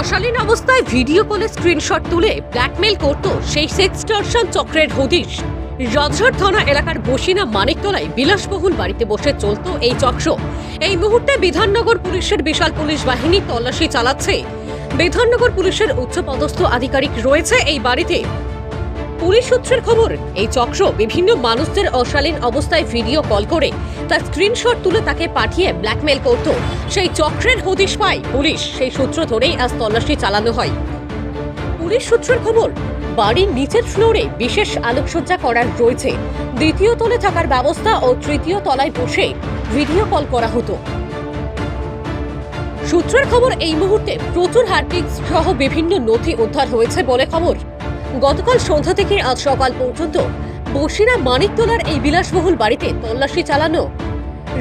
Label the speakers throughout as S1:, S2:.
S1: অশালীন অবস্থায় ভিডিও কলে স্ক্রিনশট তুলে ব্ল্যাকমেল করত সেই সেক্সটার্শন চক্রের হদিশ। রজর থানা এলাকার বসিনা মানিকতলায় বিলাসবহুল বাড়িতে বসে চলত এই চক্র এই মুহূর্তে বিধাননগর পুলিশের বিশাল পুলিশ বাহিনী তল্লাশি চালাচ্ছে। বিধাননগর পুলিশের উচ্চপদস্থ আধিকারিক রয়েছে এই বাড়িতে। পুলিশ সূত্রের খবর, এই চক্র বিভিন্ন মানুষদের অশালীন অবস্থায় ভিডিও কল করে তার স্ক্রিনশট তুলে তাকে পাঠিয়ে ব্ল্যাকমেল করত। সেই চক্রের হদিশ পায় পুলিশ, সেই সূত্র ধরেই আজ তল্লাশি চালানো হয়। পুলিশ সূত্রের খবর, বাড়ির নিচের ফ্লোরে বিশেষ আলোকসজ্জা করার রয়েছে। দ্বিতীয় তলে থাকার ব্যবস্থা ও তৃতীয় তলায় বসে ভিডিও কল করা হতো। সূত্রের খবর, এই মুহূর্তে প্রচুর হার্ডডিস্ক সহ বিভিন্ন নথি উদ্ধার হয়েছে বলে খবর। গতকাল সন্ধ্যা থেকে আজ সকাল পর্যন্ত বসিরা মানিকতলার এই বিলাসবহুল বাড়িতে তল্লাশি চালানো।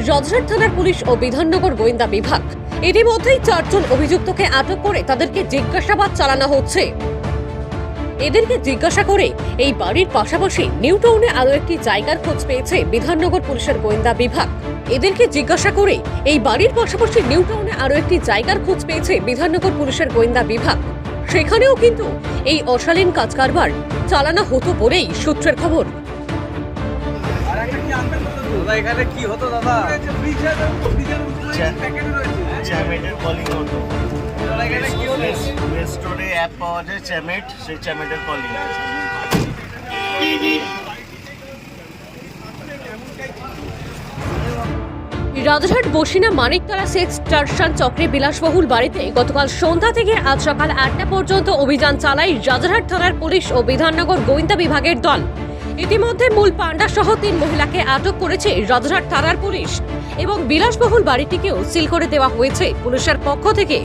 S1: রজরাট থানার পুলিশ ও বিধাননগর গোয়েন্দা বিভাগ। ইতিমধ্যেই চারজন অভিযুক্তকে আটক করে তাদেরকে জিজ্ঞাসাবাদ চালানো হচ্ছে। এদেরকে জিজ্ঞাসা করে এই বাড়ির পাশাপাশি নিউ টাউনে আরও একটি জায়গার খোঁজ পেয়েছে বিধাননগর পুলিশের গোয়েন্দা বিভাগ। এদেরকে জিজ্ঞাসা করে এই বাড়ির পাশাপাশি নিউ টাউনে আরও একটি জায়গার খোঁজ পেয়েছে বিধাননগর পুলিশের গোয়েন্দা বিভাগ। সেখানেও কিন্তু এই অশালীন কাজ কারবার চালানো হতো বলেই সূত্রের খবর।
S2: এখানে কি হতো দাদা?
S3: চ্যামেটের কলিং হতো
S2: এখানে কি হতো
S3: অ্যাপ পাওয়া যায় চ্যামেট সেই চ্যামেটের কলিং আছে
S1: রাজহাট বসিনা মানিকতলা সেক্স টার্সান চক্রে বিলাসবহুল বাড়িতে গতকাল সন্ধ্যা থেকে আজ সকাল আটটা পর্যন্ত অভিযান চালায় রাজারহাট থানার পুলিশ ও বিধাননগর গোয়েন্দা বিভাগের দল। ইতিমধ্যে মূল পান্ডা সহ তিন মহিলাকে আটক করেছে রাজারহাট থানার পুলিশ এবং বিলাসবহুল বাড়িটিকেও সিল করে দেওয়া হয়েছে পুলিশের পক্ষ থেকে।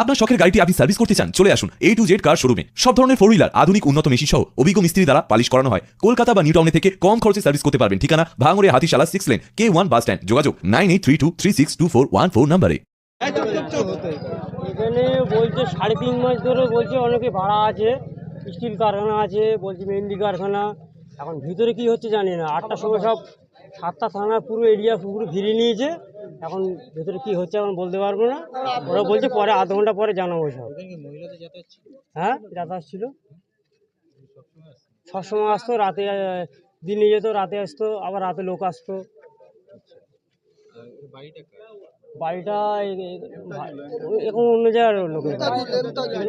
S4: আপনার শখের গাড়িটি আপনি সার্ভিস করতে চান, চলে আসুন এ টু জেড কার শোরুমে সব ধরনের ফোর হুইলার আধুনিক, উন্নত মেশিন সহ অভিজ্ঞ মিস্ত্রি দ্বারা পালিশ করানো হয়। কলকাতা বা নিউ টাউনে থেকে কম খরচে সার্ভিস করতে পারবেন। ঠিকানা, ভাঙড়ে, হাতিশালা সিক্স লেন কে ওয়ান বাস স্ট্যান্ড যোগাযোগ nine eight three two three six two four one four নাম্বারে।
S5: এখানে বলছে সাড়ে তিন মাস ধরে বলছে অনেকে ভাড়া আছে স্টিল কারখানা আছে, বলছে মেহেন্দি কারখানা। এখন ভিতরে কি হচ্ছে জানি না। আটটার সময় সব সাতটা থানা পুরো এরিয়া পুরো ঘিরে নিয়েছে। এখন ভেতরে কি হচ্ছে এখন বলতে পারব না। ওরা বলছে পরে আধ ঘণ্টা পরে জানাব সব। হ্যাঁ? যাতায়াত ছিল। সবসময় আসতো রাতে দিনে যেত রাতে আসতো আবার রাতে লোক আসতো। বাড়িটা এ- এ- ভা- এখন অন্য জায়গার লোকের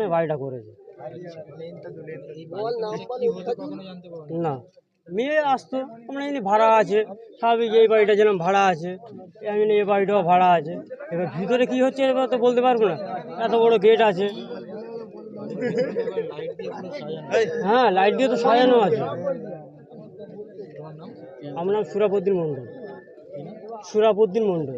S5: বাড়িটা করেছে। না। মেয়ে আসতো। আমরা জানি ভাড়া আছে, স্বাভাবিক এই বাড়িটা যেন ভাড়া আছে, আমি জানি এই বাড়িটাও ভাড়া আছে। এবার ভিতরে কি হচ্ছে এবার তো বলতে পারব না। এত বড় গেট আছে। হ্যাঁ লাইট দিয়ে তো সাজানো আছে। আমার নাম সুরাবুদ্দিন মণ্ডল। সুরাবুদ্দিন মণ্ডল।